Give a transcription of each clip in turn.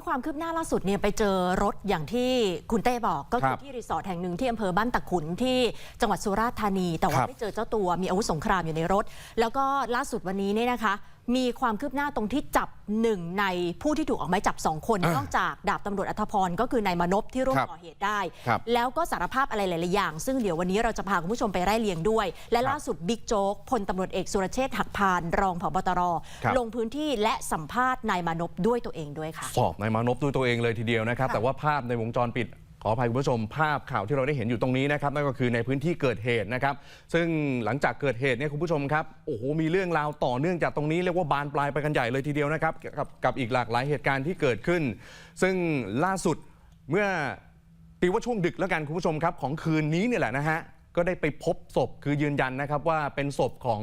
นี้ความคืบหน้าล่าสุดเนี่ยไปเจอรถอย่างที่คุณเต้บอก ก็คคืรัอบที่รีสอร์ทแห่งหนึ่งที่อำเภอบ้านตะขุนที่จังหวัดสุราษฎร์ธานี แต่ว่าครับไม่เจอเจ้าตัวมีอาวุธสงครามอยู่ในรถ แล้วก็ล่าสุดวันนี้เนี่ยนะคะ มีความคืบหน้าตรงที่จับหนึ่งในผู้ที่ถูกออกหมายจับสองคนอ่านอกจากดาบตำรวจอัธพรก็คือนายมานพที่ร่วมครับก่อเหตุได้ครับแล้วก็สารภาพอะไรหลาย ๆ อย่าง ซึ่งเดี๋ยววันนี้เราจะพาคุณผู้ชมไปไล่เลียงด้วย และครับล่าสุดบิ๊กโจ๊กพลตำรวจเอกสุรเชษฐ์หักพานรองผบตรครับลงพื้นที่และสัมภาษณ์นายมานพด้วยตัวเองด้วยค่ะ สอบนายมานพด้วยตัวเองเลยทีเดียวนะครับค่ะแต่ว่าภาพในวงจรปิด ขออภัยคุณผู้ชมภาพข่าวที่เราได้เห็นอยู่ตรงนี้นะครับนั่นก็คือในพื้นที่เกิดเหตุนะครับ ซึ่งหลังจากเกิดเหตุเนี่ยคุณผู้ชมครับโอ้โหมีเรื่องราวต่อเนื่องจากตรงนี้เรียกว่าบานปลายไปกันใหญ่เลยทีเดียวนะครับกับกับอีกหลากหลายเหตุการณ์ที่เกิดขึ้น ซึ่งล่าสุดเมื่อตีว่าช่วงดึกแล้วกันคุณผู้ชมครับ ของคืนนี้เนี่ยแหละนะฮะก็ได้ไปพบศพคือยืนยันนะครับว่าเป็นศพของ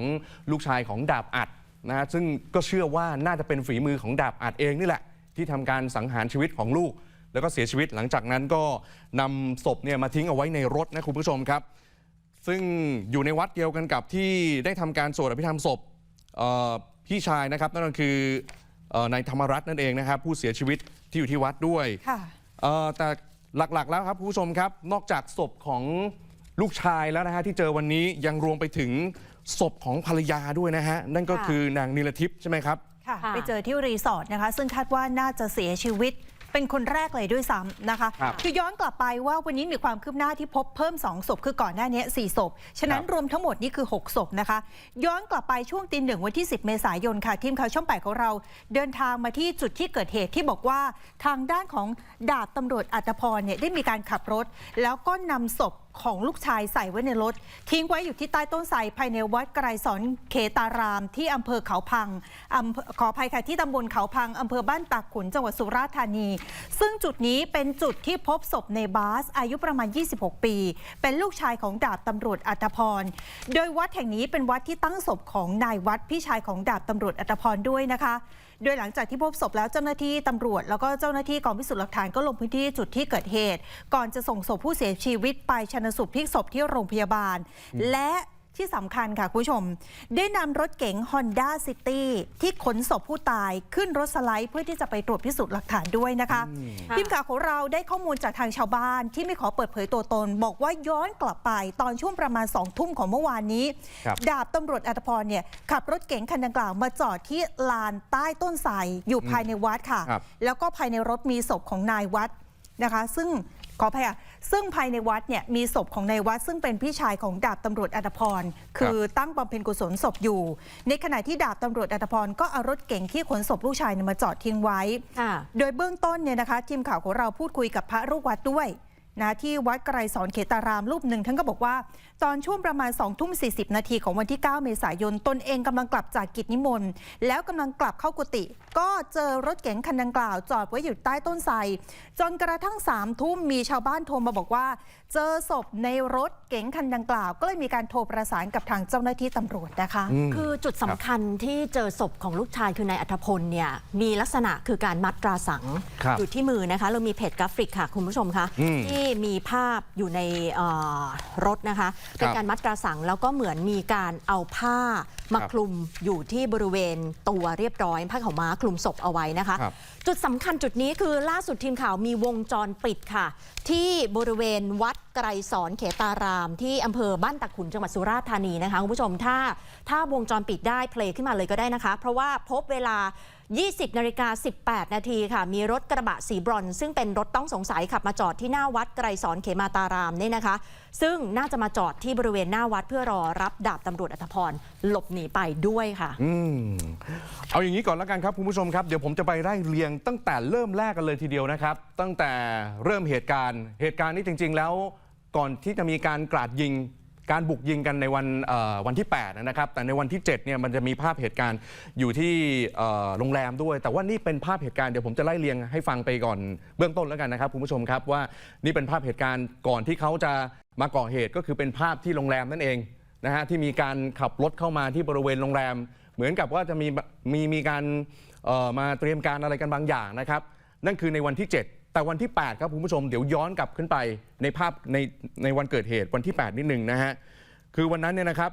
ลูกชายของดาบอัดนะฮะซึ่งก็เชื่อว่าน่าจะเป็นฝีมือของดาบอัดเองนี่แหละ ที่ทำการสังหารชีวิตของลูก แล้วก็เสียชีวิตหลังจากนั้นก็นำศพเนี่ยมาทิ้งเอาไว้ในรถนะคุณผู้ชมครับ ซึ่งอยู่ในวัดเดียวกันกับที่ได้ทำการสวดอภิธรรมศพเอ่อพี่ชายนะครับ นั่นก็คือเอ่อนายธรรมรัตน์นั่นเองนะครับ ผู้เสียชีวิตที่อยู่ที่วัดด้วยค่ะเอ่อแต่หลักๆแล้วครับคุณผู้ชมครับ นอกจากศพของลูกชายแล้วนะฮะที่เจอวันนี้ยังรวมไปถึงศพของภรรยาด้วยนะฮะ นั่นก็ค่ะคือนางนิลทิพย์ใช่ไหมครับค่ะค่ะไปเจอที่รีสอร์ทนะคะ ซึ่งคาดว่าน่าจะเสียชีวิต เป็นคนแรกเลยด้วยซ้ำนะคะครับอย้อนกลับไปว่าวันนี้มีความคืบหน้าที่พบเพิ่ม 2 ศพ คือก่อนหน้านี้4ศพ ฉะนั้นครับรวมทั้งหมดนี่คือ 6 ศพนะคะ ย้อนกลับไปช่วงตีหนึ่งวันที่ 10 เมษายนค่ะ ทีมข่าวช่องแปดของเรา เดินทางมาที่จุดที่เกิดเหตุที่บอกว่าทางด้านของดาบตำรวจอัตพรเนี่ยได้มีการขับรถ แล้วก็นำศพ ของลูกชายใส่ไว้ในรถ ทิ้งไว้อยู่ที่ใต้ต้นไทรภายในวัดไกรสอนเขตาราม ที่อำเภอเขาพังอำขออภัยค่ะที่ตำบลเขาพังอำเภอบ้านตากขุนจังหวัดสุราษฎร์ธานี ซึ่งจุดนี้เป็นจุดที่พบศพในบาส อายุประมาณ 26 ปี เป็นลูกชายของดาบตำรวจอัตพร โดยวัดแห่งนี้เป็นวัดที่ตั้งศพของนายวัดพี่ชายของดาบตำรวจอัตพรด้วยนะคะ โดยหลังจากที่พบศพแล้วเจ้าหน้าที่ตำรวจ แล้วก็เจ้าหน้าที่กองพิสูจน์หลักฐานก็ลงพื้นที่จุดที่เกิดเหตุ ก่อนจะส่งศพผู้เสียชีวิตไปชนสูตรพลิกศพที่โรงพยาบาล และ ที่สำคัญค่ะคุณผู้ชม ได้นำรถเก๋ง Honda City ที่ขนศพผู้ตายขึ้นรถสไลด์เพื่อที่จะไปตรวจพิสูจน์หลักฐานด้วยนะคะค่ะทีมข่าวของเราได้ข้อมูลจากทางชาวบ้านที่ไม่ขอเปิดเผยตัวตน บอกว่าย้อนกลับไปตอนช่วงประมาณสองทุ่มของเมื่อวานนี้ครับดาบตำรวจอัตภพรเนี่ยขับรถเก๋งคันดังกล่าวมาจอดที่ลานใต้ต้นไทรอยู่ภายในวัดค่ะครับแล้วก็ภายในรถมีศพของนายวัดนะคะ ซึ่งขออภัยค่ะ ซึ่งภายในวัดเนี่ยมีศพของนายวัด ซึ่งเป็นพี่ชายของดาบตำรวจอัตภพร คือตั้งบำเพ็ญกุศลศพอยู่ ในขณะที่ดาบตำรวจอัตภพรก็เอารถเก๋งที่ขนศพลูกชายเนี่ยมาจอดทิ้งไว้ค่ะโดยเบื้องต้นเนี่ยนะคะทีมข่าวของเราพูดคุยกับพระลูกวัดด้วยนะที่วัดไกรสอนเขตารามรูปหนึ่งท่านก็บอกว่า ตอนช่วงประมาณ2องทุ่มสีนาทีของวันที่ 9 เมษายน ตนเองกำลังกลับจากกิจนิมนต์ แล้วกำลังกลับเข้ากุฏิก็เจอรถเก๋งคันดังกล่าว จอดไว้อยู่ใต้ต้นไทรจนกระทั่ง3ามทุ่มมีชาวบ้านโทรมาบอกว่า เจอศพในรถเก๋งคันดังกล่าว ก็เลยมีการโทรประสานกับทางเจ้าหน้าที่ตำรวจนะคะอืมคือจุดสำคัญที่เจอศพของลูกชายคือนายอัธพลเนี่ยมีลักษณะคือการมัดตราสังครับอยู่ที่มือนะคะ เรามีเพจกราฟิกค่ะคุณผู้ชมคะอืมที่มีภาพอยู่ในเอ่อรถนะคะเป็นครับการมัดตราสังแล้วก็เหมือนมีการเอาผ้ามาครับคลุมอยู่ที่บริเวณตัวเรียบร้อยผ้าขาวม้าคลุมศพเอาไว้นะคะครับจุดสำคัญจุดนี้คือล่าสุดทีมข่าวมีวงจรปิดค่ะ ที่บริเวณวัดไกรสอนเขตาราม ที่อำเภอบ้านตะขุนจังหวัดสุราษฎร์ธานีนะคะคุณผู้ชมถ้าถ้าวงจรปิดได้เพลย์ขึ้นมาเลยก็ได้นะคะ เพราะว่าพบเวลา 20นาฬิกา18 นาทีค่ะ มีรถกระบะสีบรอนซ์ซึ่งเป็นรถต้องสงสัยขับมาจอดที่หน้าวัดไกรสอนเขมาตารามเนี่ยนะคะ ซึ่งน่าจะมาจอดที่บริเวณหน้าวัดเพื่อรอรับดาบตำรวจอัธพรหลบหนีไปด้วยค่ะ อืมเอาอย่างนี้ก่อนแล้วกันครับคุณผู้ชมครับเดี๋ยวผมจะไปไล่เรียงตั้งแต่เริ่มแรกกันเลยทีเดียวนะครับ ตั้งแต่เริ่มเหตุการณ์ เหตุการณ์นี้จริง ๆ แล้ว ก่อนที่จะมีการกราดยิง การบุกยิงกันในวันวันที่ 8 นะครับ แต่ในวันที่ 7 เนี่ยมันจะมีภาพเหตุการณ์อยู่ที่โรงแรมด้วย แต่ว่านี่เป็นภาพเหตุการณ์เดี๋ยวผมจะไล่เรียงให้ฟังไปก่อนเบื้องต้นแล้วกันนะครับคุณผู้ชมครับว่านี่เป็นภาพเหตุการณ์ก่อนที่เขาจะมาก่อเหตุก็คือเป็นภาพที่โรงแรมนั่นเองนะฮะที่มีการขับรถเข้ามาที่บริเวณโรงแรม เหมือนกับว่าจะมีมีมีการมาเตรียมการอะไรกันบางอย่างนะครับ นั่นคือในวันที่ 7 แต่วันที่ 8 ครับคุณผู้ชมเดี๋ยวย้อนกลับขึ้นไปในภาพในในวันเกิดเหตุวันที่ 8 นิดหนึ่งนะฮะคือวันนั้นเนี่ยนะครับ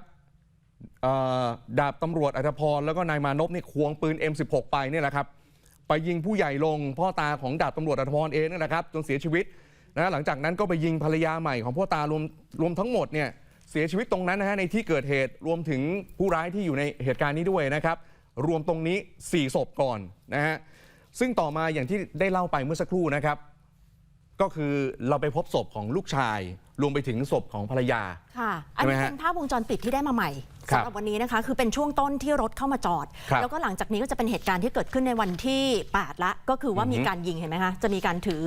ดาบตำรวจอัธพรแล้วก็นายมานพเนี่ยควงปืน M16 ไปเนี่ยแหละครับไปยิงผู้ใหญ่ลงพ่อตาของดาบตำรวจอัธพรเองนั่นแหละครับจนเสียชีวิตนะหลังจากนั้นก็ไปยิงภรรยาใหม่ของพ่อตารวมรวมทั้งหมดเนี่ยเสียชีวิตตรงนั้นนะฮะในที่เกิดเหตุรวมถึงผู้ร้ายที่อยู่ในเหตุการณ์นี้ด้วยนะครับ รวมตรงนี้ 4 ศพก่อนนะฮะ ซึ่งต่อมาอย่างที่ได้เล่าไปเมื่อสักครู่นะครับ ก็คือเราไปพบศพของลูกชาย รวมไปถึงศพของภรรยา ค่ะ อันนี้ใช่ไหมฮะเป็นภาพวงจรปิดที่ได้มาใหม่ครับสำหรับวันนี้นะคะ คือเป็นช่วงต้นที่รถเข้ามาจอด ครับแล้วก็หลังจากนี้ก็จะเป็นเหตุการณ์ที่เกิดขึ้นในวันที่ 8 ละ ก็คือว่าอือฮึมีการยิงเห็นไหมคะ จะมีการถือ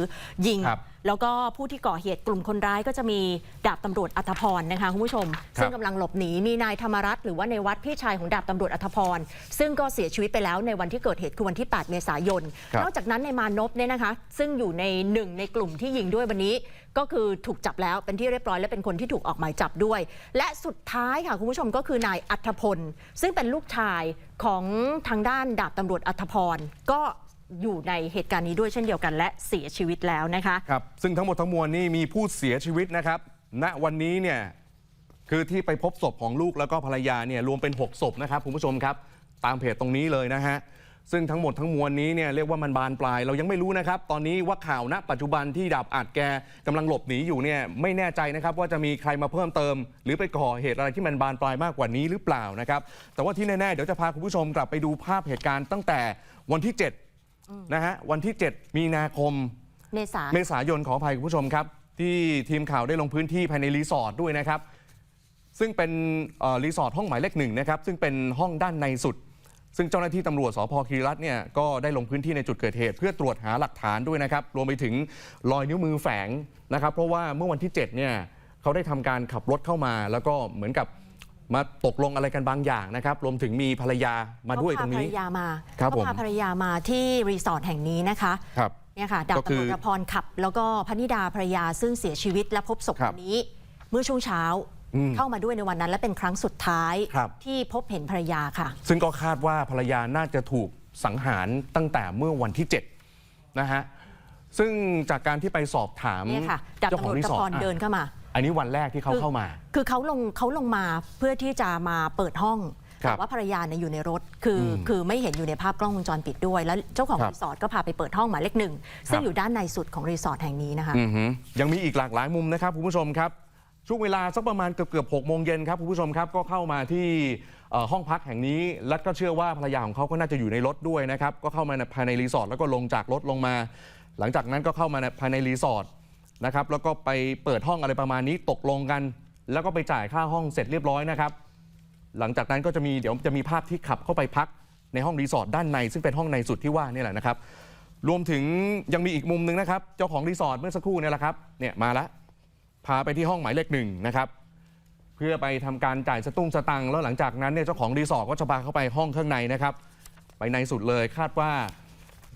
ยิง ครับแล้วก็ผู้ที่ก่อเหตุกลุ่มคนร้ายก็จะมีดาบตำรวจอัธพรนะคะคุณผู้ชมครับซึ่งกำลังหลบหนีมีนายธรรมรัตน์หรือว่าในวัดพี่ชายของดาบตำรวจอัธพร ซึ่งก็เสียชีวิตไปแล้วในวันที่เกิดเหตุคือวันที่ 8 เมษายนครับนอกจากนั้นในมานพเนี่ยนะคะ ซึ่งอยู่ในหนึ่งในกลุ่มที่ยิงด้วยวันนี้ ก็คือถูกจับแล้วเป็นที่เรียบร้อยและเป็นคนที่ถูกออกหมายจับด้วย และสุดท้ายค่ะคุณผู้ชมก็คือนายอัธพล ซึ่งเป็นลูกชายของทางด้านดาบตำรวจอัธพรก็ อยู่ในเหตุการณ์นี้ด้วยเช่นเดียวกันและเสียชีวิตแล้วนะคะ ครับ ซึ่งทั้งหมดทั้งมวลนี่มีผู้เสียชีวิตนะครับ ณ วันนี้เนี่ยคือที่ไปพบศพของลูกแล้วก็ภรรยาเนี่ยรวมเป็น 6 ศพนะครับคุณผู้ชมครับ ตามเพจตรงนี้เลยนะฮะ ซึ่งทั้งหมดทั้งมวลนี้เนี่ยเรียกว่ามันบานปลาย เรายังไม่รู้นะครับ ตอนนี้ว่าข่าวณ ปัจจุบันที่ดาบอัดแกกำลังหลบหนีอยู่เนี่ยไม่แน่ใจนะครับว่าจะมีใครมาเพิ่มเติม หรือไปก่อเหตุอะไรที่มันบานปลายมากกว่านี้หรือเปล่านะครับ แต่ว่าที่แน่ๆเดี๋ยวจะพาคุณผู้ชมกลับไปดูภาพเหตุการณ์ตั้งแต่วันที่ 7 นะฮะวันที่ 7 มีนาคม เมษาเมษายนขออภัยคุณผู้ชมครับ ที่ทีมข่าวได้ลงพื้นที่ภายในรีสอร์ทด้วยนะครับ ซึ่งเป็นเอ่อรีสอร์ทห้องหมายเลขหนึ่งนะครับซึ่งเป็นห้องด้านในสุด ซึ่งเจ้าหน้าที่ตำรวจสพคีรีรัตน์เนี่ยก็ได้ลงพื้นที่ในจุดเกิดเหตุ เพื่อตรวจหาหลักฐานด้วยนะครับรวมไปถึงรอยนิ้วมือแฝงนะครับ เพราะว่าเมื่อวันที่7เนี่ยเขาได้ทำการขับรถเข้ามา แล้วก็เหมือนกับ มาตกลงอะไรกันบางอย่างนะครับ รวมถึงมีภรรยามาด้วยตรงก็พาภรนี้รยามาครับก็ผมพาภรรยามาที่รีสอร์ทแห่งนี้นะคะครับเนี่ยค่ะดาบก็คืตำรอวจอภรขับ แล้วก็พนิดาภรรยาซึ่งเสียชีวิตและพบศพครับวันนี้ เมื่อช่วงเช้าอืมเข้ามาด้วยในวันนั้นและเป็นครั้งสุดท้ายครับที่พบเห็นภรรยาค่ะ ซึ่งก็คาดว่าภรรยาน่าจะถูกสังหารตั้งแต่เมื่อวันที่ 7 นะฮะซึ่งจากการที่ไปสอบถามเนี่ยค่ะดาบเจ้าตำขรองวจรีอสอภร์รทอะเดินเข้ามา อันนี้วันแรกที่เขาคือเข้ามา คือเขาลงเขาลงมาเพื่อที่จะมาเปิดห้องครับแต่ว่าภรรยาเนี่ยอยู่ในรถคืออมคือไม่เห็นอยู่ในภาพกล้องวงจรปิดด้วย แล้วเจ้าของครับรีสอร์ทก็พาไปเปิดห้องหมายเลขหนึ่งซึ่คงรับอยู่ด้านในสุดของรีสอร์ทแห่งนี้นะคะอือหือยังมีอีกหลากหลายมุมนะครับคุณผู้ชมครับช่วงเวลาสักประมาณเกือบเกือบหกโมงเย็นครับคุณผู้ชมครับก็เข้ามาที่เอ่อห้องพักแห่งนี้ และก็เชื่อว่าภรรยาของเขาก็น่าจะอยู่ในรถด้วยนะครับก็เข้ามาในภายในรีสอร์ทแล้วก็ลงจากรถลงมา หลังจากนั้นก็เข้ามาในภายในรีสอร์ท นะครับแล้วก็ไปเปิดห้องอะไรประมาณนี้ตกลงกัน แล้วก็ไปจ่ายค่าห้องเสร็จเรียบร้อยนะครับ หลังจากนั้นก็จะมีเดี๋ยวจะมีภาพที่ขับเข้าไปพักในห้องรีสอร์ทด้านใน ซึ่งเป็นห้องในสุดที่ว่านี่แหละนะครับ รวมถึงยังมีอีกมุมหนึ่งนะครับ เจ้าของรีสอร์ทเมื่อสักครู่เนี่ยแหละครับเนี่ยมาล้วพาไปที่ห้องหมายเลขหนึ่งนะครับเพื่อไปทำการจ่ายสตุ้งสตังแล้วหลังจากนั้นเนี่ยเจ้าของรีสอร์ทก็จะพาเข้าไปห้องข้างในนะครับ ไปในสุดเลยคาดว่า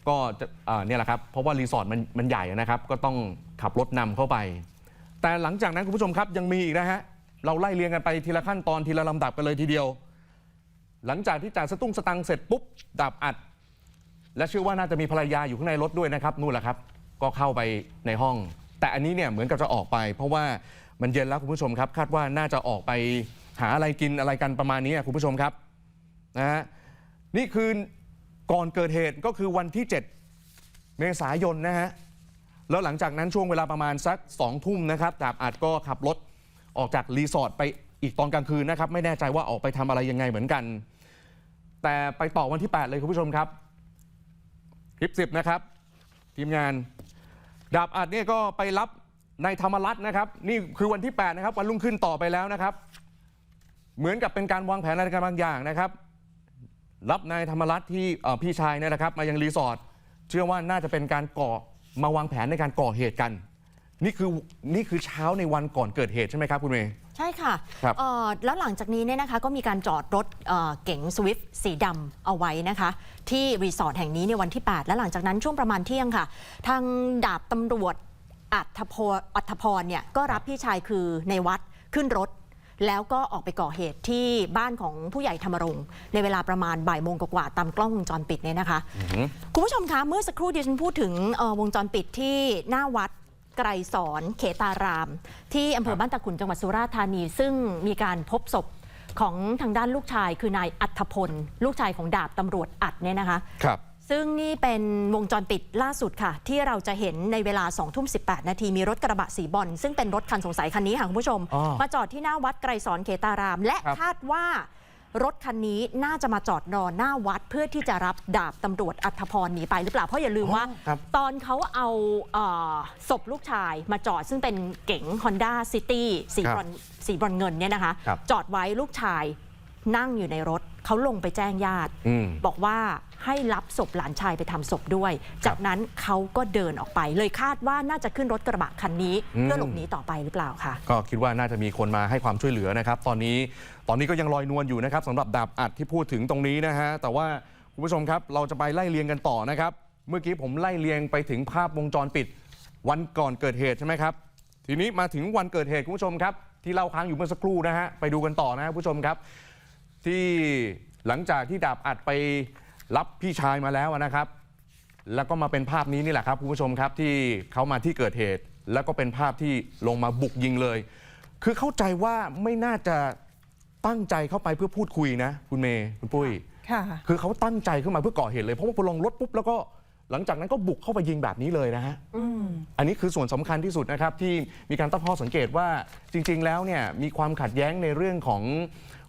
ก็จะอ่าเนี่ยแหละครับ เพราะว่ารีสอร์ทมันมันใหญ่นะครับ ก็ต้องขับรถนำเข้าไป แต่หลังจากนั้นคุณผู้ชมครับยังมีอีกนะฮะ เราไล่เรียงกันไปทีละขั้นตอนทีละลำดับกันเลยทีเดียว หลังจากที่จ่าสตุ้งสตังเสร็จปุ๊บดับอัด และเชื่อว่าน่าจะมีภรรยาอยู่ข้างในรถด้วยนะครับนู่นแหละครับ ก็เข้าไปในห้อง แต่อันนี้เนี่ยเหมือนกับจะออกไป เพราะว่ามันเย็นแล้วคุณผู้ชมครับ คาดว่าน่าจะออกไปหาอะไรกินอะไรกันประมาณนี้คุณผู้ชมครับนะฮะนี่คือ ก่อนเกิดเหตุก็คือวันที่ 7 เมษายนนะฮะ แล้วหลังจากนั้นช่วงเวลาประมาณสัก2องทุ่มนะครับดาบอัดก็ขับรถออกจากรีสอร์ทไปอีกตอนกลางคืนนะครับ ไม่แน่ใจว่าออกไปทำอะไรยังไงเหมือนกัน แต่ไปต่อวันที่ 8 เลยคุณผู้ชมครับ คลิป 10 นะครับ ทีมงานดาบอัดเนี่ยก็ไปรับนายธรรมรัตน์นะครับ นี่คือวันที่ 8 นะครับ วันรุ่งขึ้นต่อไปแล้วนะครับ เหมือนกับเป็นการวางแผนอะไรกันบางอย่างนะครับ รับนายธรรมรัตน์ที่เอ่อพี่ชายเนี่ยนะครับ มายังรีสอร์ทเชื่อว่าน่าจะเป็นการก่อมาวางแผนในการก่อเหตุกัน นี่คือนี่คือเช้าในวันก่อนเกิดเหตุใช่ไหมครับคุณเมย์ใช่ค่ะครับเอ่อแล้วหลังจากนี้เนี่ยนะคะก็มีการจอดรถเอ่อเก๋งสวิฟสีดำเอาไว้นะคะ ที่รีสอร์ทแห่งนี้ในวันที่ 8 และหลังจากนั้นช่วงประมาณเที่ยงค่ะ ทางดาบตำรวจอัธพรอัธพรเนี่ยก็รับพี่ชายคือในวัดขึ้นรถ แล้วก็ออกไปก่อเหตุที่บ้านของผู้ใหญ่ธรรมรงค์ในเวลาประมาณบ่ายโมงกว่าๆตามกล้องวงจรปิดเนี่ยนะคะ คุณผู้ชมคะเมื่อสักครู่ดิฉันพูดถึงเอ่อวงจรปิดที่หน้าวัดไกรสอนเขตาราม ที่อำเภอบ้านตะขุนจังหวัดสุราษฎร์ธานี ซึ่งมีการพบศพของทางด้านลูกชายคือนายอัธพล ลูกชายของดาบตำรวจอัดเนี่ยนะคะครับ ซึ่งนี่เป็นวงจรปิดล่าสุดค่ะ ที่เราจะเห็นในเวลา2ทุ่ม18 นาทีมีรถกระบะสีบอลซึ่งเป็นรถคันสงสัยคันนี้ค่ะคุณผู้ชมอ๋อมาจอดที่หน้าวัดไกรสอนเขตาราม และครับคาดว่ารถคันนี้น่าจะมาจอดรอหน้าวัดเพื่อที่จะรับดาบตำรวจอัธพรหนีไปหรือเปล่า เพราะอย่าลืมว่าครับตอนเขาเอาเอ่อศพลูกชายมาจอดซึ่งเป็นเก๋ง Honda City สีบรอนสีบรอนเงินเนี่ยนะคะครับจอดไว้ลูกชาย นั่งอยู่ในรถเขาลงไปแจ้งญาติอืมบอกว่าให้รับศพหลานชายไปทำศพด้วย จากนั้นเขาก็เดินออกไป เลยคาดว่าน่าจะขึ้นรถกระบะคันนี้อืมเพื่อหลบหนีต่อไปหรือเปล่าค่ะก็คิดว่าน่าจะมีคนมาให้ความช่วยเหลือนะครับ ตอนนี้ตอนนี้ก็ยังลอยนวลอยู่นะครับสำหรับดาบอัดที่พูดถึงตรงนี้นะฮะแต่ว่าคุณผู้ชมครับ เราจะไปไล่เลียงกันต่อนะครับ เมื่อกี้ผมไล่เลียงไปถึงภาพวงจรปิด วันก่อนเกิดเหตุใช่ไหมครับทีนี้มาถึงวันเกิดเหตุคุณผู้ชมครับที่เล่าค้างอยู่เมื่อสักครู่นะฮะไปดูกันต่อนะฮะคุณผู้ชมครับ ที่หลังจากที่ดาบอัดไปรับพี่ชายมาแล้วนะครับ แล้วก็มาเป็นภาพนี้นี่แหละครับคุณผู้ชมครับที่เขามาที่เกิดเหตุ แล้วก็เป็นภาพที่ลงมาบุกยิงเลย คือเข้าใจว่าไม่น่าจะตั้งใจเข้าไปเพื่อพูดคุยนะ คุณเมย์คุณปุ้ยค่ะคือเขาตั้งใจขึ้นมาเพื่อก่อเหตุเลยเพราะว่าพอลงรถปุ๊บแล้วก็หลังจากนั้นก็บุกเข้าไปยิงแบบนี้เลยนะฮะอันนี้คือส่วนสำคัญที่สุดนะครับที่มีการตั้งข้อสังเกตว่าจริง ๆ แล้วเนี่ยมีความขัดแย้งในเรื่องของ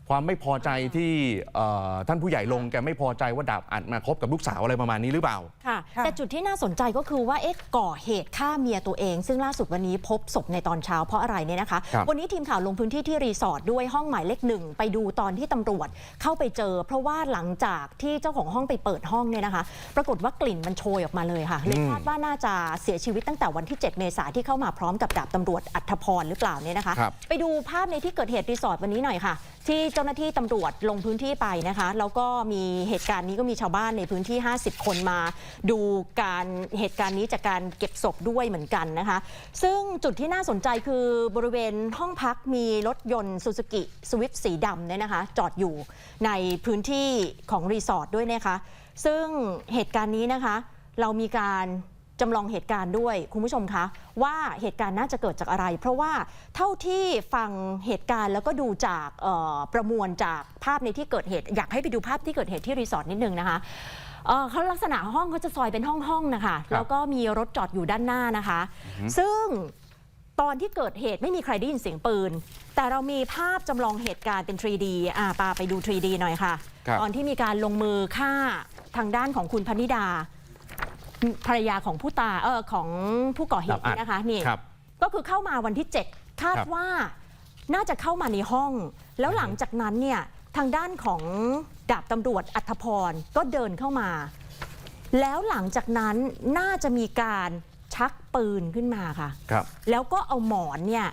ความไม่พอใจที่เอ่อท่านผู้ใหญ่ลงแกไม่พอใจว่าดาบอัดมาคบกับลูกสาวอะไรประมาณนี้หรือเปล่า ค่ะ ค่ะ แต่จุดที่น่าสนใจก็คือว่าเอ๊ะก่อเหตุฆ่าเมียตัวเอง ซึ่งล่าสุดวันนี้พบศพในตอนเช้าเพราะอะไรเนี่ยนะคะ ครับ วันนี้ทีมข่าวลงพื้นที่ที่รีสอร์ทด้วยห้องหมายเลขหนึ่งไปดูตอนที่ตำรวจเข้าไปเจอ เพราะว่าหลังจากที่เจ้าของห้องไปเปิดห้องเนี่ยนะคะ ปรากฏว่ากลิ่นมันโชยออกมาเลยค่ะเลยคาดว่าน่าจะเสียชีวิตตั้งแต่วันที่ 7 เมษายนที่เข้ามาพร้อมกับดาบตำรวจอัธพรหรือเปล่าเนี่ยนะคะ ครับ ไปดูภาพในที่เกิดเหตุรีสอร์ทวันนี้หน่อยค่ะที่เจ้าหน้าที่ตำรวจลงพื้นที่ไปนะคะแล้วก็มีเหตุการณ์นี้ก็มีชาวบ้านในพื้นที่ 50 คนมา ดูการเหตุการณ์นี้จากการเก็บศพด้วยเหมือนกันนะคะ ซึ่งจุดที่น่าสนใจคือบริเวณห้องพักมีรถยนต์ซูซูกิสวิฟสีดำเนี่ยนะคะ จอดอยู่ในพื้นที่ของรีสอร์ทด้วยนะคะ ซึ่งเหตุการณ์นี้นะคะ เรามีการ จำลองเหตุการณ์ด้วยคุณผู้ชมคะ ว่าเหตุการณ์น่าจะเกิดจากอะไร เพราะว่าเท่าที่ฟังเหตุการณ์แล้วก็ดูจากเอ่อประมวลจากภาพในที่เกิดเหตุ อยากให้ไปดูภาพที่เกิดเหตุที่รีสอร์ทนิดนึงนะคะเอ่อเขาลักษณะห้องเขาจะซอยเป็นห้องห้องๆนะคะแล้วก็มีรถจอดอยู่ด้านหน้านะคะ ซึ่งตอนที่เกิดเหตุไม่มีใครได้ยินเสียงปืน แต่เรามีภาพจำลองเหตุการณ์เป็น 3D อ่าปาไปดู 3D หน่อยค่ะครับตอนที่มีการลงมือฆ่าทางด้านของคุณพนิดา ภรรยาของผู้ตายเออของผู้ก่อเหตุนี่นะคะนี่ครับ ก็คือเข้ามาวันที่ 7 คาดครับ ว่าน่าจะเข้ามาในห้อง แล้วหลังจากนั้นเนี่ยทางด้านของดาบตำรวจอัธพรก็เดินเข้ามา แล้วหลังจากนั้นน่าจะมีการชักปืนขึ้นมาค่ะ ครับ แล้วก็เอาหมอนเนี่ย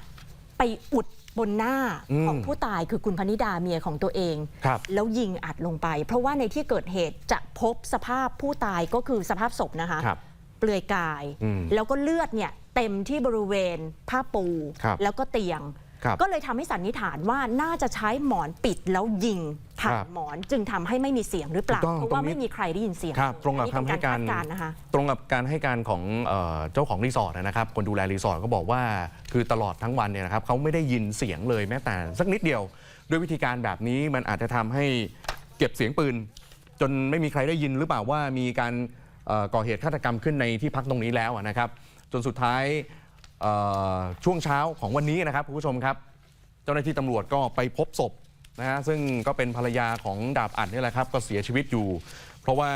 ไปอุด บนหน้าอืมของผู้ตายคือคุณพนิดาเมียของตัวเองครับแล้วยิงอัดลงไป เพราะว่าในที่เกิดเหตุจะพบสภาพผู้ตายก็คือสภาพศพนะคะครับเปลือยกายอืมแล้วก็เลือดเนี่ยเต็มที่บริเวณผ้าปูครับแล้วก็เตียงครับก็เลยทำให้สันนิษฐานว่าน่าจะใช้หมอนปิดแล้วยิง ผ่าคนรับหมอนจึงทำให้ไม่มีเสียงหรือเปล่าถูกต้องเพราะว่าตรงนี้ไม่มีใครได้ยินเสียงครับตรงกับอันนี้เป็นคำให้การคดณ์นะคะตรงกับการให้การของเอ่อเจ้าของรีสอร์ทนะครับ คนดูแลรีสอร์ทก็บอกว่า คือตลอดทั้งวันเนี่ยนะครับเขาไม่ได้ยินเสียงเลยแม้แต่สักนิดเดียว ด้วยวิธีการแบบนี้มันอาจจะทำให้เก็บเสียงปืน จนไม่มีใครได้ยินหรือเปล่าว่ามีการเอ่อก่อเหตุฆาตกรรมขึ้นในที่พักตรงนี้แล้วนะครับ จนสุดท้ายเอ่อช่วงเช้าของวันนี้นะครับคุณผู้ชมครับ เจ้าหน้าที่ตำรวจก็ไปพบศพ นะฮะซึ่งก็เป็นภรรยาของดาบอัดนี่แหละครับ ก็เสียชีวิตอยู่ เพราะว่า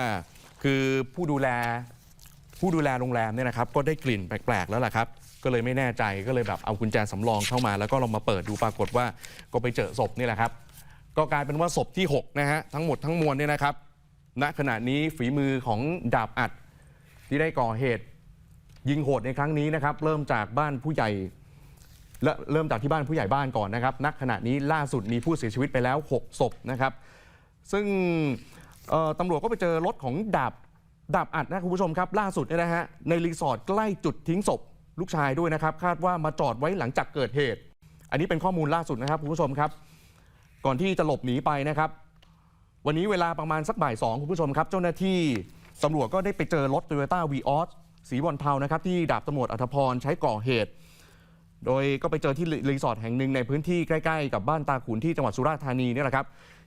คือผู้ดูแลผู้ดูแลโรงแรมเนี่ยนะครับก็ได้กลิ่นแปลกๆแล้วล่ะครับ ก็เลยไม่แน่ใจก็เลยแบบเอากุญแจสำรองเข้ามา แล้วก็ลองมาเปิดดูปรากฏว่าก็ไปเจอศพนี่แหละครับ ก็กลายเป็นว่าศพที่หกนะฮะทั้งหมดทั้งมวลเนี่ยนะครับณขณะนี้ฝีมือของดาบอัดที่ได้ก่อเหตุยิงโหดในครั้งนี้นะครับ เริ่มจากบ้านผู้ใหญ่ เริ่มจากที่บ้านผู้ใหญ่บ้านก่อนนะครับณขณะนี้ล่าสุดมีผู้เสียชีวิตไปแล้ว 6 ศพนะครับ ซึ่งตำรวจก็ไปเจอรถของดาบดาบอัดนะคุณผู้ชมครับ ล่าสุดเนี่ยนะฮะในรีสอร์ทใกล้จุดทิ้งศพลูกชายด้วยนะครับ คาดว่ามาจอดไว้หลังจากเกิดเหตุ อันนี้เป็นข้อมูลล่าสุดนะครับคุณผู้ชมครับ ก่อนที่จะหลบหนีไปนะครับ วันนี้เวลาประมาณสักบ่ายสองคุณผู้ชมครับ เจ้าหน้าที่ตำรวจก็ได้ไปเจอรถ Toyota v ีออสสีบอลเทานะครับที่ดาบตำรวจอัธพรใช้ก่อเหตุ โดยก็ไปเจอที่รีสอร์ทแห่งหนึ่งในพื้นที่ใกล้ๆ กับบ้านตาขุนที่จังหวัดสุราษฎร์ธานีนี่แหละครับ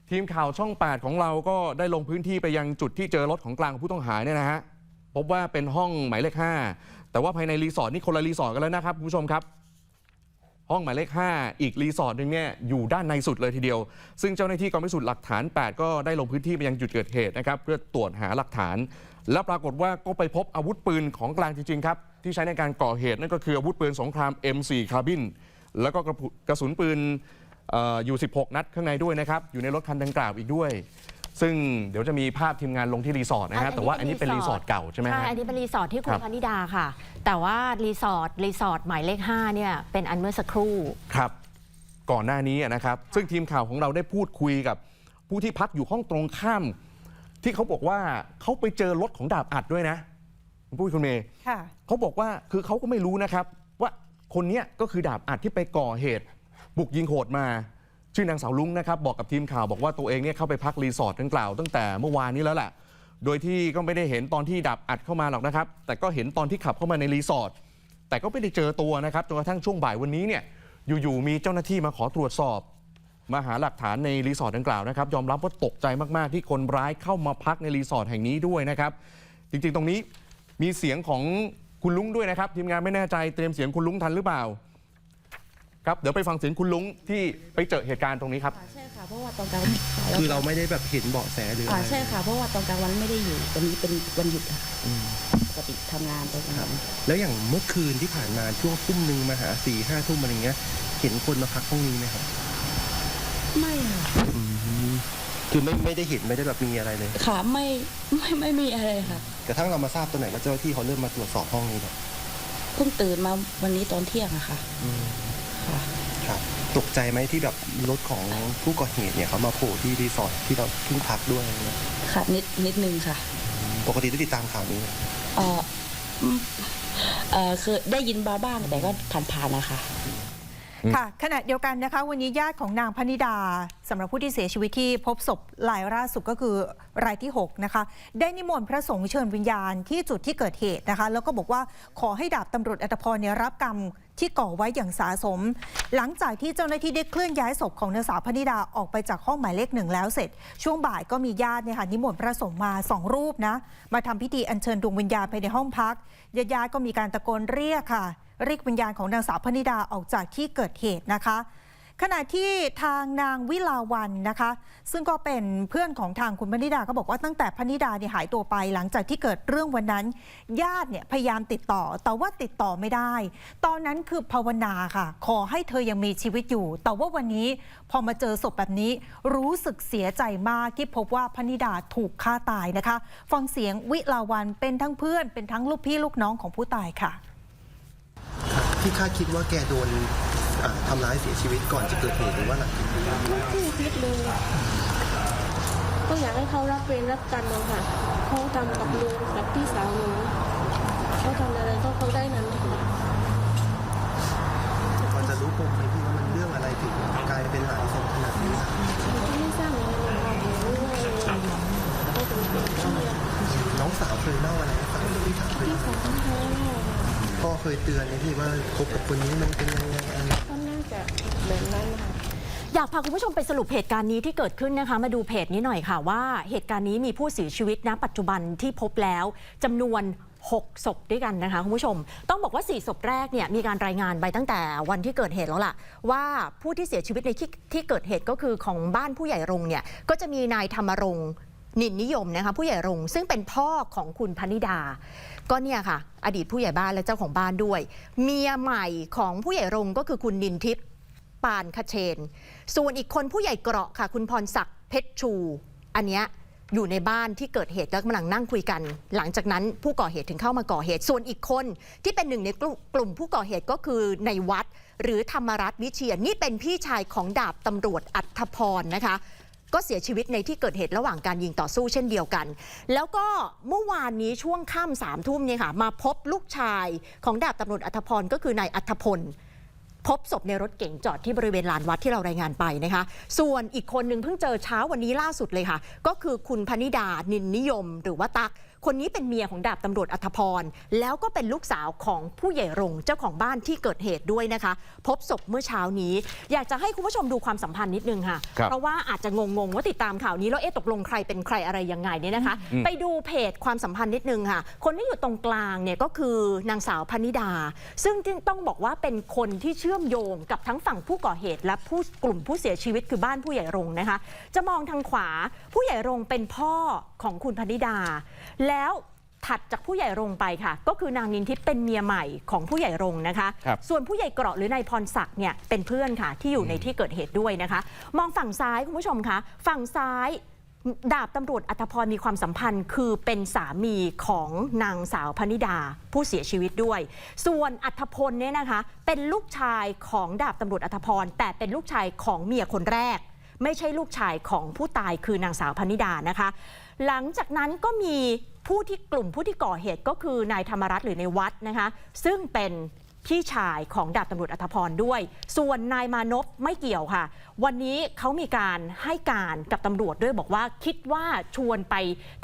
ทีมข่าวช่อง 8 ของเราก็ได้ลงพื้นที่ไปยังจุดที่เจอรถของกลางของผู้ต้องหาเนี่ยนะฮะพบว่าเป็นห้องหมายเลข5แต่ว่าภายในรีสอร์ทนี่คนละรีสอร์ทกันแล้วนะครับคุณผู้ชมครับ ห้องหมายเลข 5 อีกรีสอร์ทหนึงเนี่ยอยู่ด้านในสุดเลยทีเดียว ซึ่งเจ้าหน้าที่กองพิสูจน์หลักฐาน 8 ก็ได้ลงพื้นที่ไปยังจุดเกิดเหตุนะครับเพื่อตรวจหาหลักฐาน และปรากฏว่าก็ไปพบอาวุธปืนของกลางจริงๆครับที่ใช้ในการก่อเหตุนั่นก็คืออาวุธปืนสงคราม M4 คาร์บินแล้วก็กระกระสุนปืนอ่ออยู่ 16 นัดข้างในด้วยนะครับอยู่ในรถคันดังกล่าวอีกด้วย ซึ่งเดี๋ยวจะมีภาพทีมงานลงที่รีสอร์ทนะฮะ แต่ว่าอันนี้เป็นรีสอร์ทเก่าใช่ไหมใช่ฮะอันนี้เป็นรีสอร์ทที่คุคณรับพนิดาค่ะ แต่ว่ารีสอร์ทรีสอร์ทหมายเลข5เนี่ยเป็นอันเมื่อสักครู่ ครับ ก่อนหน้านี้นะครับ ซึ่งทีมข่าวของเราได้พูดคุยกับ ผู้ที่พักอยู่ห้องตรงข้าม ที่เขาบอกว่าเขาไปเจอรถของดาบอัดด้วยนะคุณปุ้ยคุณเมย์ ค่ะ เขาบอกว่าคือเขาก็ไม่รู้นะครับ ว่าคนเนี้ยก็คือดาบอัดที่ไปก่อเหตุ บุกยิงโหดมา ชื่อนางสาวลุงนะครับบอกกับทีมข่าวบอกว่าตัวเองเนี่ยเข้าไปพักรีสอร์ทดังกล่าวตั้งแต่เมื่อวานนี้แล้วแหละโดยที่ก็ไม่ได้เห็นตอนที่ดาบอัดเข้ามาหรอกนะครับ แต่ก็เห็นตอนที่ขับเข้ามาในรีสอร์ทแต่ก็ไม่ได้เจอตัวนะครับจนกระทั่งช่วงบ่ายวันนี้เนี่ยอยู่ๆมีเจ้าหน้าที่มาขอตรวจสอบมาหาหลักฐานในรีสอร์ทดังกล่าวนะครับยอมรับว่าตกใจมากๆ ที่คนร้ายเข้ามาพักในรีสอร์ทแห่งนี้ด้วยนะครับ จริงๆ ตรงนี้มีเสียงของคุณลุงด้วยนะครับ ทีมงานไม่แน่ใจเตรียมเสียงคุณลุงทันหรือเปล่า ครับ เดี๋ยวไปฟังเสียงคุณลุงที่ไปเจอเหตุการณ์ตรงนี้ครับ ใช่ค่ะเพราะว่าตอนกลางคือเราไม่ได้แบบเห็นเบาะแสหรืออะอ่าไรใช่ค่ะเพราะว่าตอนกลางวันไม่ได้อยู่วันนี้เป็นวันหยุดค่ะปกติทำงานไปทำงานแล้วอย่างเมื่อคืนที่ผ่านมาช่วงทุ่มหนึ่งมาหาสี่ห้าทุ่มอะไรเงี้ย เห็นคนมาพักห้องนี้ไหมครับไม่ค่ะคือไม่ไม่ได้เห็นไม่ได้แบบมีอะไรเลยค่ะไม่ไม่ไม่มีอะไรค่ะกระทั่งเรามาทราบตัวไหนว่าเจ้าหน้าที่เขาเริ่มมาตรวจสอบห้องนี้เนี่ยเพิ่งตื่นมาวันนี้ตอนเที่ยงอะค่ะ ค่ะ ครับตกใจไหมที่แบบรถของผู้ก่อเหตุเนี่ยเขามาโผล่ที่รีสอร์ทที่เราเพิ่งพักด้วยอะไรเงี้ยค่ะนิดนิดนึงค่ะปกติได้ติดตามข่าวนี้ไหมเอออืมเออคือได้ยินมาบ้างแต่ก็ผ่านๆนะคะ ค่ะขณะเดียวกันนะคะ วันนี้ญาติของนางพนิดาสำหรับผู้ที่เสียชีวิตที่พบศพรายล่าสุดก็คือรายที่ 6 นะคะ ได้นิมนต์พระสงฆ์เชิญวิญญาณที่จุดที่เกิดเหตุนะคะ แล้วก็บอกว่าขอให้ดาบตำรวจอัตพรเนี่ยรับกรรม ที่ก่อไว้อย่างสาสม หลังจากที่เจ้าหน้าที่ได้เคลื่อนย้ายศพของนางสาวพนิดาออกไปจากห้องหมายเลขหนึ่งแล้วเสร็จ ช่วงบ่ายก็มีญาติเนี่ยค่ะนิมนต์พระสงฆ์มาสองรูปนะ มาทำพิธีอัญเชิญดวงวิญญาณภายในห้องพักญาติๆก็มีการตะโกนเรียกค่ะเรียกวิญญาณของนางสาวพนิดาออกจากที่เกิดเหตุนะคะ ขณะที่ทางนางวิลาวันนะคะ ซึ่งก็เป็นเพื่อนของทางคุณพนิดาก็บอกว่าตั้งแต่พนิดาเนี่ยหายตัวไป หลังจากที่เกิดเรื่องวันนั้น ญาติเนี่ยพยายามติดต่อ แต่ว่าติดต่อไม่ได้ ตอนนั้นคือภาวนาค่ะ ขอให้เธอยังมีชีวิตอยู่ แต่ว่าวันนี้พอมาเจอศพแบบนี้ รู้สึกเสียใจมากที่พบว่าพนิดาถูกฆ่าตายนะคะ ฟังเสียงวิลาวันเป็นทั้งเพื่อนเป็นทั้งลูกพี่ลูกน้องของผู้ตายค่ะ ที่คาดคิดว่าแกโดนอ่าทำร้ายเสียชีวิตก่อนจะเกิดเหตุหรือว่าหลังไม่คิดเลยก็อยากให้เขารับเวรรับกรรมเอาค่ะเขาทำกับลุงกับพี่สาวหนูเขาทำอะไรก็เขาได้นั้น ยเตือนไหมพี่ว่าคบกับคนนี้มันเป็นยังไงอะไรก็น่าจะแบบนั้นค่ะอยากพาคุณผู้ชมไปสรุปเหตุการณ์นี้ที่เกิดขึ้นนะคะ มาดูเพจนี้หน่อยค่ะว่าเหตุการณ์นี้มีผู้เสียชีวิตณปัจจุบันที่พบแล้วจำนวน 6 ศพด้วยกันนะคะคุณผู้ชม ต้องบอกว่า 4 ศพแรกเนี่ยมีการรายงานไปตั้งแต่วันที่เกิดเหตุแล้วล่ะ ว่าผู้ที่เสียชีวิตในที่ที่เกิดเหตุก็คือของบ้านผู้ใหญ่รงเนี่ยก็จะมีนายธรรมรงค์นินนิยมนะคะผู้ใหญ่รงซึ่งเป็นพ่อของคุณพนิดา ก็เนี่ยค่ะ อดีตผู้ใหญ่บ้านและเจ้าของบ้านด้วย เมียใหม่ของผู้ใหญ่รงก็คือคุณนินทิพย์ปานคเชน ส่วนอีกคนผู้ใหญ่เกราะค่ะ คุณพรศักดิ์เพชรชู อันเนี้ยอยู่ในบ้านที่เกิดเหตุแล้วกำลังนั่งคุยกัน หลังจากนั้นผู้ก่อเหตุถึงเข้ามาก่อเหตุ ส่วนอีกคนที่เป็นหนึ่งในกลุ่มผู้ก่อเหตุก็คือในวัด หรือธรรมรัตน์วิเชียรนี่เป็นพี่ชายของดาบตำรวจอัธพรนะคะ ก็เสียชีวิตในที่เกิดเหตุระหว่างการยิงต่อสู้เช่นเดียวกัน แล้วก็เมื่อวานนี้ช่วงค่ำสามทุ่มเนี่ยค่ะ มาพบลูกชายของดาบตำรวจอัธพรก็คือนายอัธพลพบศพในรถเก๋งจอดที่บริเวณลานวัดที่เรารายงานไปนะคะ ส่วนอีกคนหนึ่งเพิ่งเจอเช้าวันนี้ล่าสุดเลยค่ะ ก็คือคุณพนิดานินนิยม หรือว่าตัก คนนี้เป็นเมียของดาบตำรวจอัธพร แล้วก็เป็นลูกสาวของผู้ใหญ่รงค์เจ้าของบ้านที่เกิดเหตุด้วยนะคะ พบศพเมื่อเช้านี้ อยากจะให้คุณผู้ชมดูความสัมพันธ์นิดนึงค่ะครับเพราะว่าอาจจะงงๆว่าติดตามข่าวนี้แล้วเอ๊ะตกลงใครเป็นใครอะไรยังไงเนี่ยนะคะอืมไปดูเพจความสัมพันธ์นิดนึงค่ะ คนที่อยู่ตรงกลางเนี่ยก็คือนางสาวพนิดา ซึ่งต้องบอกว่าเป็นคนที่เชื่อมโยงกับทั้งฝั่งผู้ก่อเหตุ และผู้กลุ่มผู้เสียชีวิตคือบ้านผู้ใหญ่รงค์นะคะ จะมองทางขวาผู้ใหญ่รงค์เป็นพ่อของคุณพนิดาแล้วถัดจากผู้ใหญ่รงค์ไปค่ะ ก็คือนางนินทิพย์เป็นเมียใหม่ของผู้ใหญ่รงค์นะคะ ครับ ส่วนผู้ใหญ่เกราะหรือนายพรศักดิ์เนี่ยเป็นเพื่อนค่ะ ที่อยู่ในที่เกิดเหตุด้วยนะคะ มองฝั่งซ้ายคุณผู้ชมคะฝั่งซ้ายดาบตำรวจอัธพรมีความสัมพันธ์ คือเป็นสามีของนางสาวพนิดาผู้เสียชีวิตด้วย ส่วนอัธพลเนี่ยนะคะ เป็นลูกชายของดาบตำรวจอัธพรแต่เป็นลูกชายของเมียคนแรก ไม่ใช่ลูกชายของผู้ตายคือนางสาวพนิดานะคะ หลังจากนั้นก็มี ผู้ที่กลุ่มผู้ที่ก่อเหตุก็คือนายธรรมรัตน์หรือในวัดนะคะซึ่งเป็นพี่ชายของดาบตำรวจอัธพรด้วย ส่วนนายมานพไม่เกี่ยวค่ะ วันนี้เขามีการให้การกับตำรวจด้วยบอกว่าคิดว่าชวนไป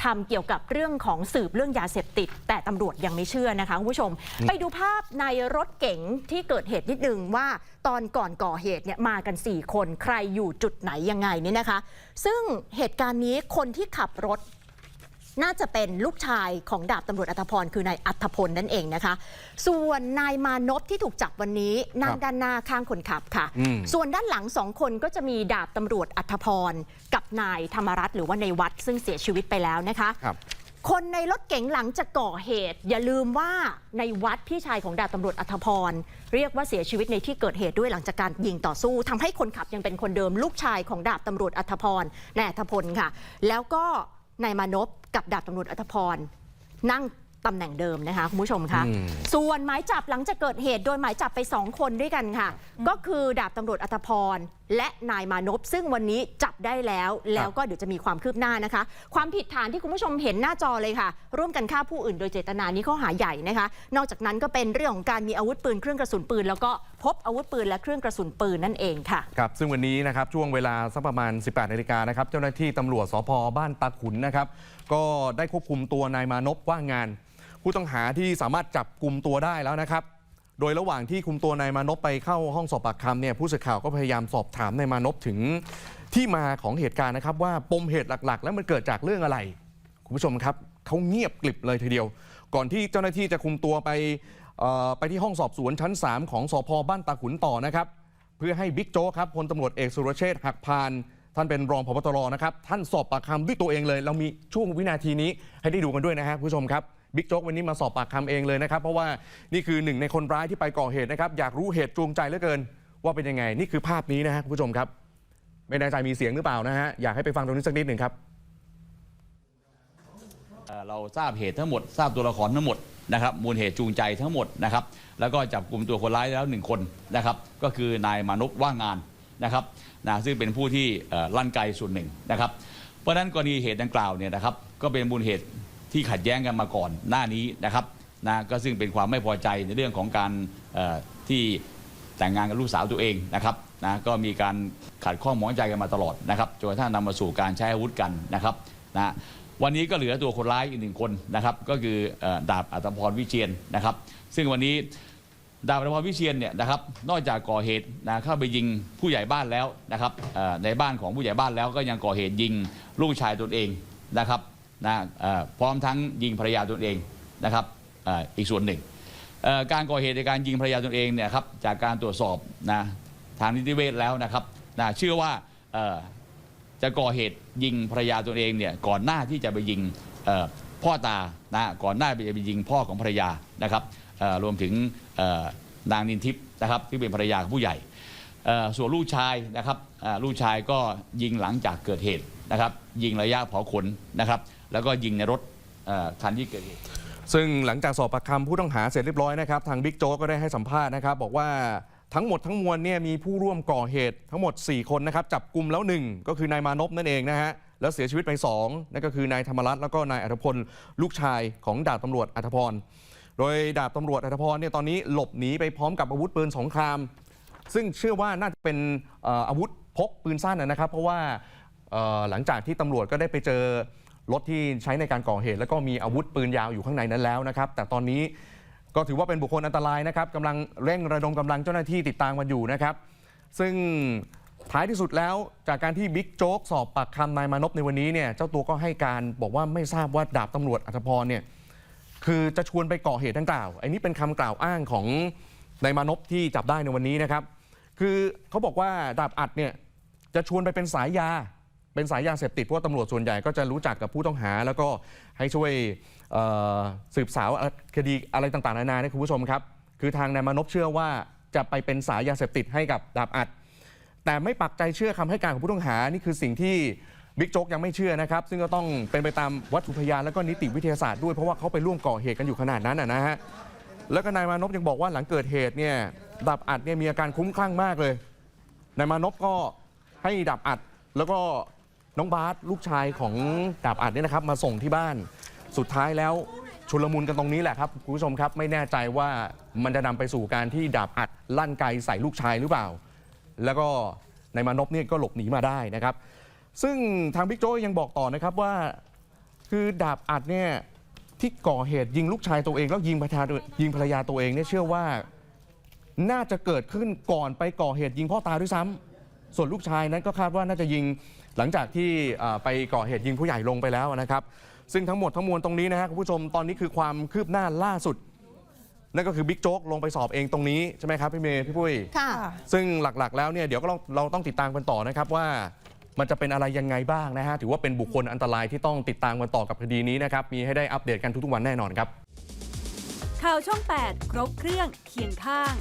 ทำเกี่ยวกับเรื่องของสืบเรื่องยาเสพติด แต่ตำรวจยังไม่เชื่อนะคะคุณผู้ชม ไปดูภาพในรถเก๋งที่เกิดเหตุนิดนึงว่าตอนก่อนก่อเหตุเนี่ยมากัน 4 คนใครอยู่จุดไหนยังไงเนี่ยนะคะ ซึ่งเหตุการณ์นี้คนที่ขับรถ น่าจะเป็นลูกชายของดาบตำรวจอัธพรคือนายอัธพลนั่นเองนะคะ ส่วนนายมานพที่ถูกจับวันนี้นั่งด้านหน้าข้างคนขับค่ะ อืม ส่วนด้านหลังสองคนก็จะมีดาบตำรวจอัธพรกับนายธรรมรัตน์หรือว่าในวัดซึ่งเสียชีวิตไปแล้วนะคะ ครับ คนในรถเก๋งหลังจากก่อเหตุ อย่าลืมว่าในวัดพี่ชายของดาบตำรวจอัธพร เรียกว่าเสียชีวิตในที่เกิดเหตุด้วยหลังจากการยิงต่อสู้ทำให้คนขับยังเป็นคนเดิมลูกชายของดาบตำรวจอัธพรนายอัธพลค่ะ แล้วก็ นายมานพกับดาบตำรวจอัธพรนั่ง ตำแหน่งเดิมนะคะคุณผู้ชมคะอืมส่วนหมายจับหลังจากเกิดเหตุโดยหมายจับไป 2 คนด้วยกันค่ะ ก็คือดาบตำรวจอัธพร และนายมานพซึ่งวันนี้จับได้แล้ว แล้วก็เดี๋ยวจะมีความคืบหน้านะคะ ความผิดฐานที่คุณผู้ชมเห็นหน้าจอเลยค่ะ ร่วมกันฆ่าผู้อื่นโดยเจตนานี้ข้อหาใหญ่นะคะ นอกจากนั้นก็เป็นเรื่องของการมีอาวุธปืนเครื่องกระสุนปืน แล้วก็พบอาวุธปืนและเครื่องกระสุนปืนนั่นเองค่ะครับซึ่งวันนี้นะครับช่วงเวลาสักประมาณ 18นาฬิกานะครับเจ้าหน้าที่ตำรวจสพบ้านตาขุนนะครับก็ได้ควบคุมตัวนายมานพว่างงาน ผู้ต้องหาที่สามารถจับกลุ่มตัวได้แล้วนะครับ โดยระหว่างที่คุมตัวนายมานพไปเข้าห้องสอบปากคำเนี่ยผู้สื่อข่าวก็พยายามสอบถามนายมานพถึงที่มาของเหตุการณ์นะครับ ว่าปมเหตุหลักๆ แล้วมันเกิดจากเรื่องอะไร คุณผู้ชมครับเขาเงียบกลิบเลยทีเดียว ก่อนที่เจ้าหน้าที่จะคุมตัวไปไปที่ห้องสอบสวนชั้น 3 ของสพบ้านตาขุนต่อนะครับ เพื่อให้บิ๊กโจ๊กครับพลตำรวจเอกสุรเชษฐ์หักพาน ท่านเป็นรองพบตรนะครับ ท่านสอบปากคำด้วยตัวเองเลย เรามีช่วงวินาทีนี้ให้ได้ดูกันด้วยนะฮะคุณผู้ชมครับ บิ๊กโจ๊กวันนี้มาสอบปากคำเองเลยนะครับ เพราะว่านี่คือหนึ่งในคนร้ายที่ไปก่อเหตุนะครับ อยากรู้เหตุจูงใจเหลือเกิน ว่าเป็นยังไง นี่คือภาพนี้นะฮะคุณผู้ชมครับ ไม่แน่ใจมีเสียงหรือเปล่านะฮะ อยากให้ไปฟังตรงนี้สักนิดหนึ่งครับ เราทราบเหตุทั้งหมด ทราบตัวละครทั้งหมดนะครับมูลเหตุจูงใจทั้งหมดนะครับ แล้วก็จับกลุ่มตัวคนร้ายแล้วหนึ่งคนนะครับ ก็คือนายมานพว่างงานนะครับนะซึ่งเป็นผู้ที่ลั่นไกส่วนหนึ่งนะครับ เพราะฉะนั้นกรณีเหตุดังกล่าวเนี่ยนะครับ ก็เป็นมูลเหตุ ที่ขัดแย้งกันมาก่อนหน้านี้นะครับนะก็ซึ่งเป็นความไม่พอใจในเรื่องของการที่แต่งงานกับลูกสาวตัวเองนะครับนะก็มีการขัดข้องหมองใจกันมาตลอดนะครับจนกระทั่งนำมาสู่การใช้อาวุธกันนะครับนะวันนี้ก็เหลือตัวคนร้ายอีกหนึ่งคนนะครับก็คือดาบอัตพรวิเชียนนะครับซึ่งวันนี้ดาบอัตพรวิเชียนเนี่ยนะครับนอกจากก่อเหตุนะเข้าไปยิงผู้ใหญ่บ้านแล้วนะครับในบ้านของผู้ใหญ่บ้านแล้วก็ยังก่อเหตุยิงลูกชายตนเองนะครับ นะพร้อมทั้งยิงภรรยาตนเองนะครับอีกส่วนหนึ่ง การก่อเหตุในการยิงภรรยาตนเองเนี่ยครับจากการตรวจสอบนะทางนิติเวชแล้วนะครับนะเชื่อว่าจะก่อเหตุยิงภรรยาตัวเองเนี่ยก่อนหน้าที่จะไปยิงพ่อตานะก่อนหน้าที่จะไปยิงพ่อของภรรยานะครับรวมถึงนางนินทิพย์นะครับที่เป็นภรรยาของผู้ใหญ่ส่วนลูกชายนะครับลูกชายก็ยิงหลังจากเกิดเหตุ นะครับยิงระยะเผาขนนะครับ แล้วก็ยิงในรถคันที่เกิดเหตุซึ่งหลังจากสอบปากคำผู้ต้องหาเสร็จเรียบร้อยนะครับ ทางบิ๊กโจ๊กก็ได้ให้สัมภาษณ์นะครับ บอกว่าทั้งหมดทั้งมวลเนี่ยมีผู้ร่วมก่อเหตุทั้งหมด 4 คนนะครับ จับกลุ่มแล้ว 1 ก็คือนายมานพนั่นเองนะฮะแล้วเสียชีวิตไป 2 นั่นก็คือนายธรรมรัตน์แล้วก็นายอัธพลลูกชายของดาบตำรวจอัธพร โดยดาบตำรวจอัธพรเนี่ยตอนนี้หลบหนีไปพร้อมกับอาวุธปืนสงคราม ซึ่งเชื่อว่าน่าจะเป็นอาวุธพกปืนสั้นนะครับ เพราะว่า หลังจากที่ตำรวจก็ได้ไปเจอรถที่ใช้ในการก่อเหตุ แล้วก็มีอาวุธปืนยาวอยู่ข้างในนั้นแล้วนะครับ แต่ตอนนี้ก็ถือว่าเป็นบุคคลอันตรายนะครับกำลังเร่งระดมกำลังเจ้าหน้าที่ติดตามกันอยู่นะครับ ซึ่งท้ายที่สุดแล้วจากการที่บิ๊กโจ๊กสอบปากคำนายมานพในวันนี้เนี่ยเจ้าตัวก็ให้การบอกว่าไม่ทราบว่าดาบตำรวจอัธพรเนี่ยคือจะชวนไปก่อเหตุดังกล่าว อันนี้เป็นคำกล่าวอ้างของนายมานพที่จับได้ในวันนี้นะครับ คือเขาบอกว่าดาบอัดเนี่ยจะชวนไปเป็นสายยา เป็นสายยาเสพติดเพราะว่าตำรวจส่วนใหญ่ก็จะรู้จักกับผู้ต้องหา แล้วก็ให้ช่วยเอ่อสืบสาวคดีอะไรต่างๆนานานะคุณผู้ชมครับ คือทางนายมานพเชื่อว่าจะไปเป็นสายยาเสพติดให้กับดาบอัด แต่ไม่ปักใจเชื่อคำให้การของผู้ต้องหานี่คือสิ่งที่บิ๊กโจ๊กยังไม่เชื่อนะครับ ซึ่งก็ต้องเป็นไปตามวัตถุพยานแล้วก็นิติวิทยาศาสตร์ด้วยเพราะว่าเขาไปร่วมก่อเหตุกันอยู่ขนาดนั้นนะนะฮะแล้วก็นายมานพยังบอกว่าหลังเกิดเหตุเนี่ยดาบอัดเนี่ยมีอาการคลุ้มคลั่งมากเลย นายมานพก็ให้ดาบอัด แล้วก็ น้องบาสลูกชายของดาบอัดเนี่ยนะครับมาส่งที่บ้าน สุดท้ายแล้วชุลมุนกันตรงนี้แหละครับคุณผู้ชมครับไม่แน่ใจว่ามันจะนำไปสู่การที่ดาบอัดลั่นไกใส่ลูกชายหรือเปล่า แล้วก็นายมานพเนี่ยก็หลบหนีมาได้นะครับ ซึ่งทางบิ๊กโจ้ยังบอกต่อนะครับว่า คือดาบอัดเนี่ยที่ก่อเหตุยิงลูกชายตัวเองแล้วยิงภรรยายิงภรรยาตัวเองเนี่ยเชื่อว่าน่าจะเกิดขึ้นก่อนไปก่อเหตุยิงพ่อตาด้วยซ้ำส่วนลูกชายนั้นก็คาดว่าน่าจะยิง หลังจากที่อ่าไปก่อเหตุยิงผู้ใหญ่ลงไปแล้วนะครับ ซึ่งทั้งหมดทั้งมวลตรงนี้นะฮะคุณผู้ชมตอนนี้คือความคืบหน้าล่าสุด นั่นก็คือบิ๊กโจ๊กลงไปสอบเองตรงนี้ใช่ไหมครับพี่เมย์พี่ปุ้ยค่ะ ซึ่งหลักๆ แล้วเนี่ยเดี๋ยวก็ต้องเราต้องติดตามกันต่อนะครับว่ามันจะเป็นอะไรยังไงบ้างนะฮะถือว่าเป็นบุคคลอันตรายที่ต้องติดตามกันต่อกับคดีนี้นะครับมีให้ได้อัปเดตกันทุกๆวันแน่นอนครับข่าวช่อง 8 ครบเครื่องเคียงข้าง